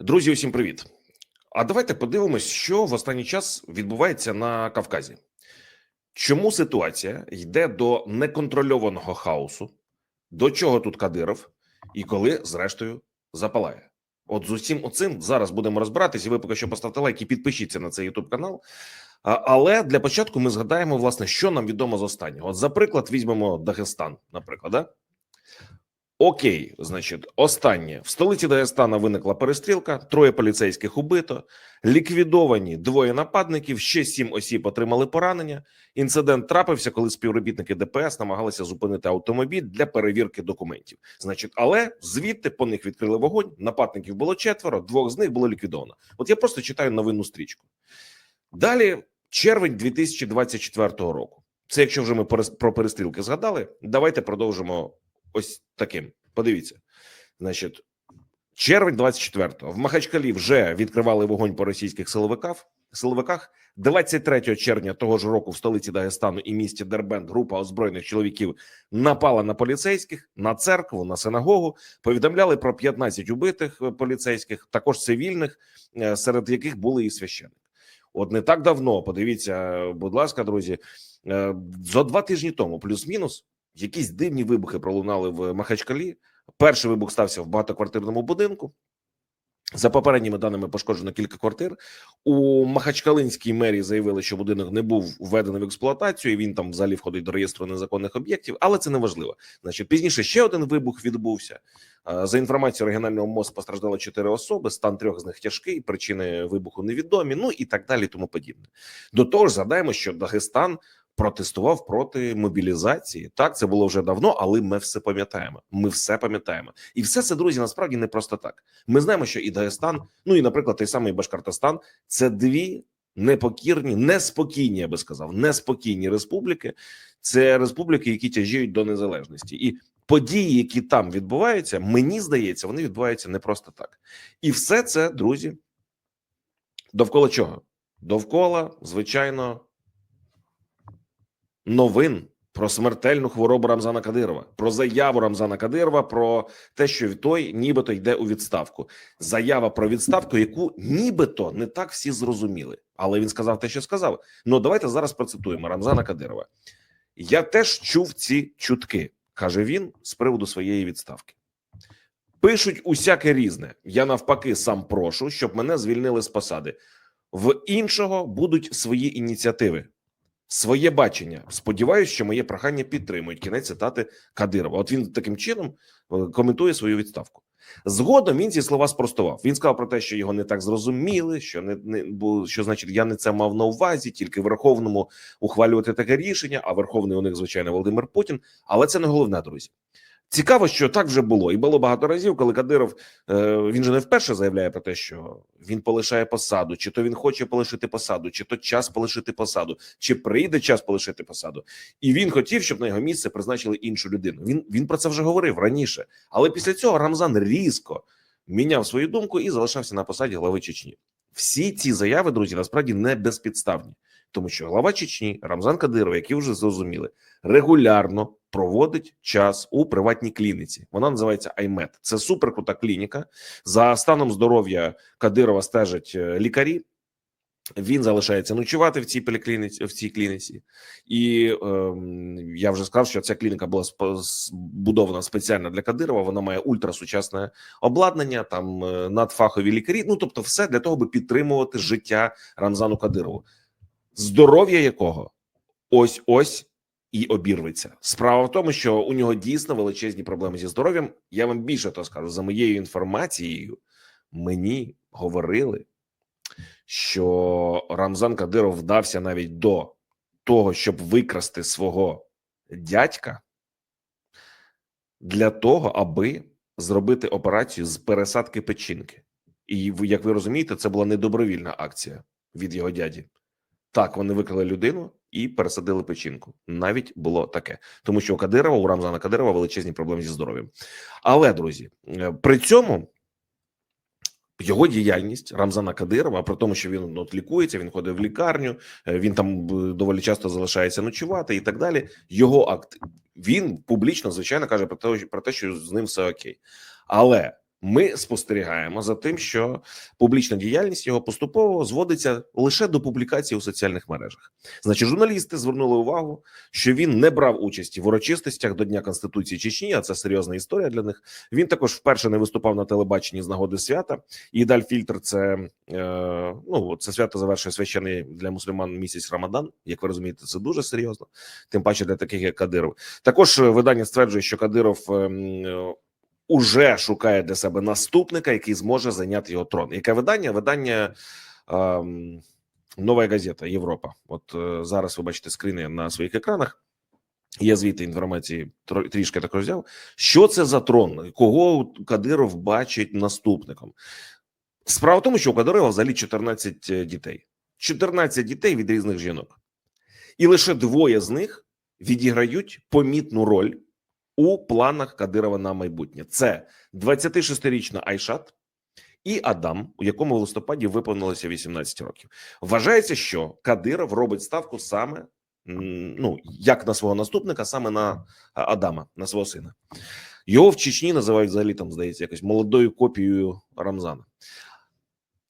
Друзі, усім привіт. А давайте подивимось, що в останній час відбувається на Кавказі. Чому ситуація йде до неконтрольованого хаосу? До чого тут Кадиров, і коли, зрештою, запалає? От з усім оцим зараз будемо розбиратись. І ви поки що поставте лайк і підпишіться на цей YouTube канал. Але для початку ми згадаємо, власне, що нам відомо з останнього. От, за приклад, візьмемо Дагестан, наприклад. Да? Окей, значить, останнє в столиці Дагестана виникла перестрілка, троє поліцейських убито, ліквідовані двоє нападників, ще сім осіб отримали поранення. Інцидент трапився, коли співробітники ДПС намагалися зупинити автомобіль для перевірки документів. Значить, але звідти по них відкрили вогонь. Нападників було четверо, двох з них було ліквідовано. От я просто читаю новинну стрічку. Далі червень 2024 року. Це якщо вже ми про перестрілки згадали, давайте продовжимо ось таким. Подивіться, значить, червень 24-го в Махачкалі вже відкривали вогонь по російських силовиках. Силовиках 23 червня того ж року в столиці Дагестану і місті Дербент група озброєних чоловіків напала на поліцейських, на церкву, на синагогу. Повідомляли про 15 убитих е, поліцейських, також цивільних, е, серед яких були і священник. От не так давно. Подивіться, е, будь ласка, друзі, зо два тижні тому, плюс-мінус, якісь дивні вибухи пролунали в Махачкалі. Перший вибух стався в багатоквартирному будинку. За попередніми даними пошкоджено кілька квартир. У Махачкалинській мерії заявили, що будинок не був введений в експлуатацію. і Він там взагалі входить до реєстру незаконних об'єктів, але це не важливо. Значить, пізніше ще один вибух відбувся. За інформацією регіонального МОЗ постраждало чотири особи. Стан трьох з них тяжкий, причини вибуху невідомі. Ну і так далі, тому подібне. До того ж, згадаємо, що Дагестан протестував проти мобілізації. Так, це було вже давно, але ми все пам'ятаємо. Ми все пам'ятаємо, і все це друзі насправді не просто так. Ми знаємо, що і Дагестан, ну і, наприклад, той самий Башкортостан це дві непокірні, неспокійні, я би сказав, неспокійні республіки. Це республіки, які тяжіють до незалежності, і події, які там відбуваються, мені здається, вони відбуваються не просто так. І все це, друзі, довкола чого? Довкола, звичайно, новин про смертельну хворобу Рамзана Кадирова, про заяву Рамзана Кадирова, про те, що той нібито йде у відставку. Заява про відставку, яку нібито не так всі зрозуміли, але він сказав те, що сказав. Ну давайте зараз процитуємо Рамзана Кадирова. Я теж чув ці чутки, каже він з приводу своєї відставки. Пишуть усяке різне. Я навпаки сам прошу, щоб мене звільнили з посади. В іншого будуть свої ініціативи, своє бачення. Сподіваюсь, що моє прохання підтримують. Кінець цитати Кадирова. От він таким чином е, коментує свою відставку. Згодом він ці слова спростував. Він сказав про те, що його не так зрозуміли, що не, не що значить, я не це мав на увазі, тільки Верховному ухвалювати таке рішення. А Верховний у них звичайно Володимир Путін. Але це не головне, друзі. Цікаво, що так вже було, і було багато разів, коли Кадиров е, він же не вперше заявляє про те, що він полишає посаду, чи то він хоче полишити посаду, чи то час полишити посаду, чи прийде час полишити посаду. І він хотів, щоб на його місце призначили іншу людину. Він він про це вже говорив раніше. Але після цього Рамзан різко міняв свою думку і залишався на посаді глави Чечні. Всі ці заяви, друзі, насправді не безпідставні, тому що глава Чечні Рамзан Кадиров, які вже зрозуміли, регулярно проводить час у приватній клініці. Вона називається Аймет. Це суперкрута клініка. За станом здоров'я Кадирова стежать е, лікарі. Він залишається ночувати в цій поліклініці в цій клініці, і ем, я вже сказав, що ця клініка була збудована спеціально для Кадирова. Вона має ультрасучасне обладнання, там е, надфахові лікарі. Ну тобто, все для того, аби підтримувати життя Рамзану Кадирову, здоров'я якого ось ось і обірветься. Справа в тому, що у нього дійсно величезні проблеми зі здоров'ям. Я вам більше то скажу за моєю інформацією. Мені говорили, що Рамзан Кадиров вдався навіть до того, щоб викрасти свого дядька для того, аби зробити операцію з пересадки печінки. І як ви розумієте, це була недобровільна акція від його дяді. Так, вони викрали людину і пересадили печінку. Навіть було таке, тому що у Кадирова, у Рамзана Кадирова величезні проблеми зі здоров'ям. Але друзі, е, при цьому його діяльність Рамзана Кадирова, при тому, що він ну, от лікується, він ходить в лікарню, е, він там е, доволі часто залишається ночувати і так далі. Його акт він публічно, звичайно, каже про те, про те, що з ним все окей. Але ми спостерігаємо за тим, що публічна діяльність його поступово зводиться лише до публікацій у соціальних мережах. Значить, журналісти звернули увагу, що він не брав участі в урочистостях до Дня Конституції Чечні. А це серйозна історія для них. Він також вперше не виступав на телебаченні з нагоди свята. І даль фільтр це е, ну це свято завершує священий для мусульман місяць Рамадан. Як ви розумієте, це дуже серйозно, тим паче для таких як Кадиров. Також е, видання стверджує, що Кадиров. е, Уже шукає для себе наступника, який зможе зайняти його трон. Яке видання? Видання ем, Нова газета Європа. От е, зараз ви бачите скріни на своїх екранах. Я звідти інформації трішки так взяв. Що це за трон? Кого Кадиров бачить наступником? Справа в тому, що у Кадирова взагалі 14 дітей, 14 дітей від різних жінок, і лише двоє з них відіграють помітну роль у планах Кадирова на майбутнє. Це 26-річна Айшат і Адам, у якому в листопаді виповнилося 18 років. Вважається, що Кадиров робить ставку саме ну як на свого наступника, саме на Адама, на свого сина. Його в Чечні називають взагалі там, здається, якось молодою копією Рамзана.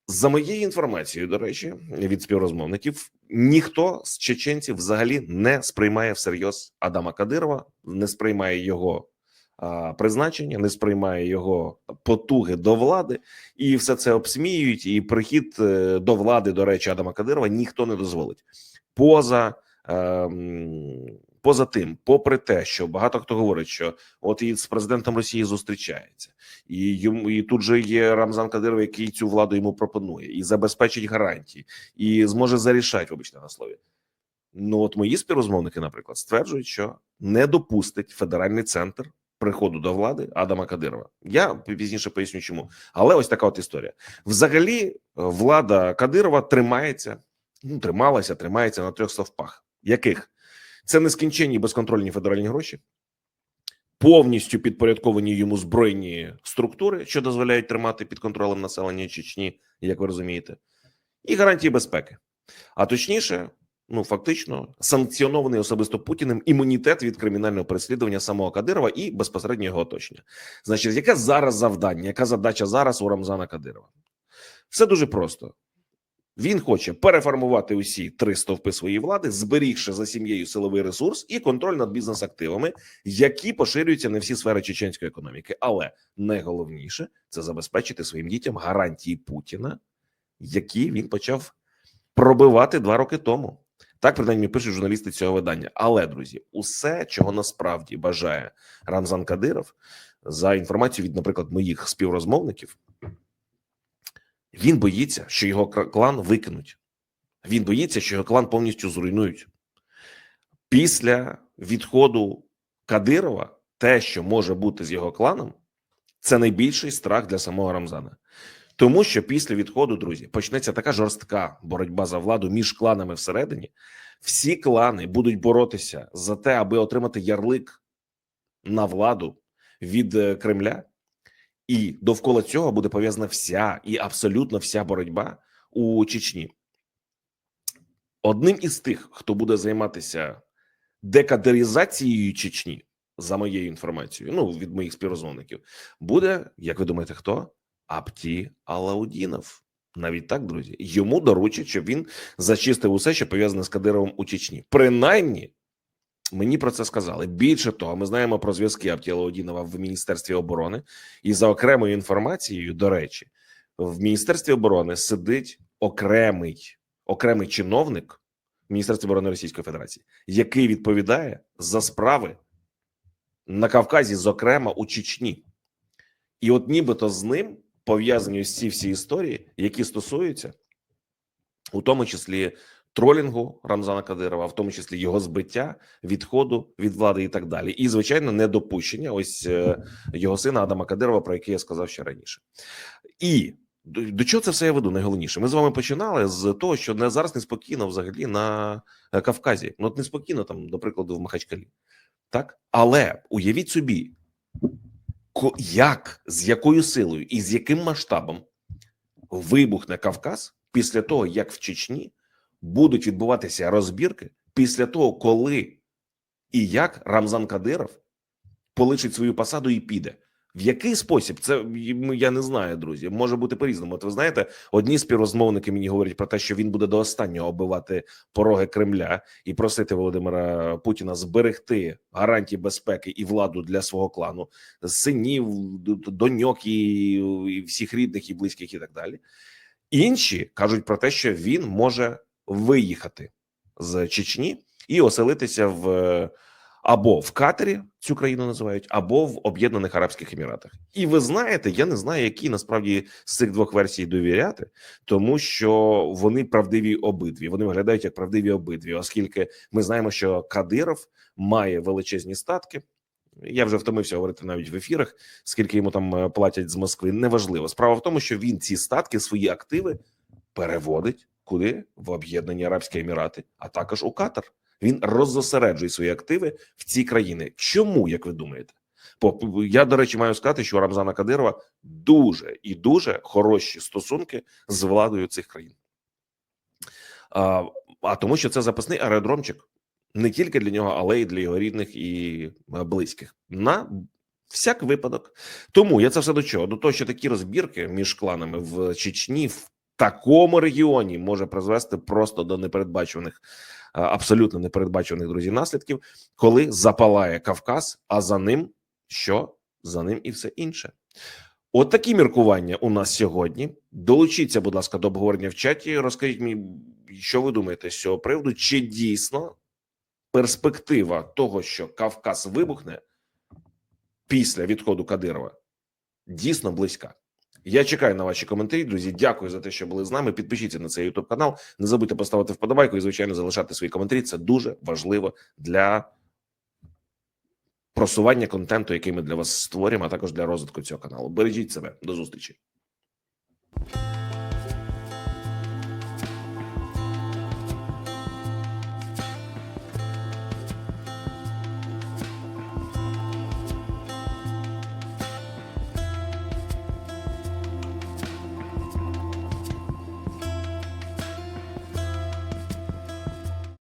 За моєю інформацією, до речі, від співрозмовників, ніхто з чеченців взагалі не сприймає всерйоз Адама Кадирова, не сприймає його а, призначення, не сприймає його потуги до влади, і все це обсміюють. І прихід е, до влади, до речі, Адама Кадирова ніхто не дозволить. Поза ем, поза тим, попри те, що багато хто говорить, що от і з президентом Росії зустрічається, і йому і тут же є Рамзан Кадиров, який цю владу йому пропонує, і забезпечить гарантії, і зможе зарішати, вибачте на слові. Ну от мої співрозмовники, наприклад, стверджують, що не допустить федеральний центр приходу до влади Адама Кадирова. Я пізніше поясню, чому. Але ось така от історія. Взагалі, е, влада Кадирова тримається, ну трималася, тримається на трьох стовпах. Яких це нескінченні безконтрольні федеральні гроші, повністю підпорядковані йому збройні структури, що дозволяють тримати під контролем населення Чечні, як ви розумієте, і гарантії безпеки. А точніше, ну фактично санкціонований особисто Путіним імунітет від кримінального переслідування самого Кадирова і безпосередньо його оточення. Значить, яке зараз завдання, яка задача зараз у Рамзана Кадирова? Все дуже просто. Він хоче переформувати усі три стовпи своєї влади, зберігши за сім'єю силовий ресурс і контроль над бізнес-активами, які поширюються на всі сфери чеченської економіки. Але найголовніше це забезпечити своїм дітям гарантії Путіна, які він почав пробивати два роки тому. Так принаймні пишуть журналісти цього видання. Але друзі, усе, чого насправді бажає Рамзан Кадиров, за інформацією від, наприклад, моїх співрозмовників, він боїться, що його клан викинуть. Він боїться, що його клан повністю зруйнують. Після відходу Кадирова, те, що може бути з його кланом, це найбільший страх для самого Рамзана. Тому що після відходу, друзі, почнеться така жорстка боротьба за владу між кланами всередині. Всі клани будуть боротися за те, аби отримати ярлик на владу від е, Кремля. І довкола цього буде пов'язана вся і абсолютно вся боротьба у Чечні. Одним із тих, хто буде займатися декадеризацією Чечні, за моєю інформацією, ну від моїх співрозмовників, буде, як ви думаєте, хто? Апті Алаудінов. Навіть так, друзі, йому доручать, щоб він зачистив усе, що пов'язане з Кадировим у Чечні. Принаймні, мені про це сказали. Більше того, ми знаємо про зв'язки Апті Алаудінова в Міністерстві оборони. І за окремою інформацією, до речі, в Міністерстві оборони сидить окремий окремий чиновник Міністерства оборони Російської Федерації, який відповідає за справи на Кавказі, зокрема у Чечні. І от нібито з ним пов'язані ці всі історії, які стосуються, у тому числі тролінгу Рамзана Кадирова, в тому числі його збиття, відходу від влади і так далі. І, звичайно, недопущення ось е, його сина Адама Кадирова, про який я сказав ще раніше. І до, чого це все я веду? Найголовніше. Ми з вами починали з того, що не зараз неспокійно взагалі на Кавказі. Ну, от неспокійно там, до прикладу, в Махачкалі. Так, але уявіть собі, як, з якою силою і з яким масштабом вибухне Кавказ після того, як в Чечні будуть відбуватися розбірки, після того, коли і як Рамзан Кадиров полишить свою посаду і піде. В який спосіб це я не знаю, друзі. Може бути по-різному. От ви знаєте, одні співрозмовники мені говорять про те, що він буде до останнього оббивати пороги Кремля і просити Володимира Путіна зберегти гарантії безпеки і владу для свого клану, синів, доньок і, і всіх рідних і близьких, і так далі. Інші кажуть про те, що він може виїхати з Чечні і оселитися в е, або в Катері, цю країну називають, або в Об'єднаних Арабських Еміратах. І ви знаєте, я не знаю, які насправді з цих двох версій довіряти, тому що вони правдиві обидві. Вони виглядають як правдиві обидві, оскільки ми знаємо, що Кадиров має величезні статки. Я вже втомився говорити навіть в ефірах, скільки йому там е, платять з Москви. Неважливо. Справа в тому, що він ці статки, свої активи переводить куди в Об'єднані Арабські Емірати, а також у Катар. Він роззосереджує свої активи в ці країни. Чому, як ви думаєте? По я до речі маю сказати, що у Рамзана Кадирова дуже і дуже хороші стосунки з владою цих країн. А, а тому, що це запасний аеродромчик не тільки для нього, але й для його рідних і е, близьких. На всяк випадок. Тому я це все до чого? До того, що такі розбірки між кланами в Чечні в такому регіоні може призвести просто до непередбачуваних, е, абсолютно непередбачуваних друзі наслідків, коли запалає Кавказ, а за ним що? За ним і все інше. От такі міркування у нас сьогодні. Долучіться, будь ласка, до обговорення в чаті. Розкажіть мені, що ви думаєте з цього приводу? Чи дійсно перспектива того, що Кавказ вибухне після відходу Кадирова, дійсно близька? Я чекаю на ваші коментарі, друзі. Дякую за те, що були з нами. Підпишіться на цей YouTube канал. Не забудьте поставити вподобайку і, звичайно, залишати свої коментарі. Це дуже важливо для просування контенту, який ми для вас створюємо, а також для розвитку цього каналу. Бережіть себе. До зустрічі.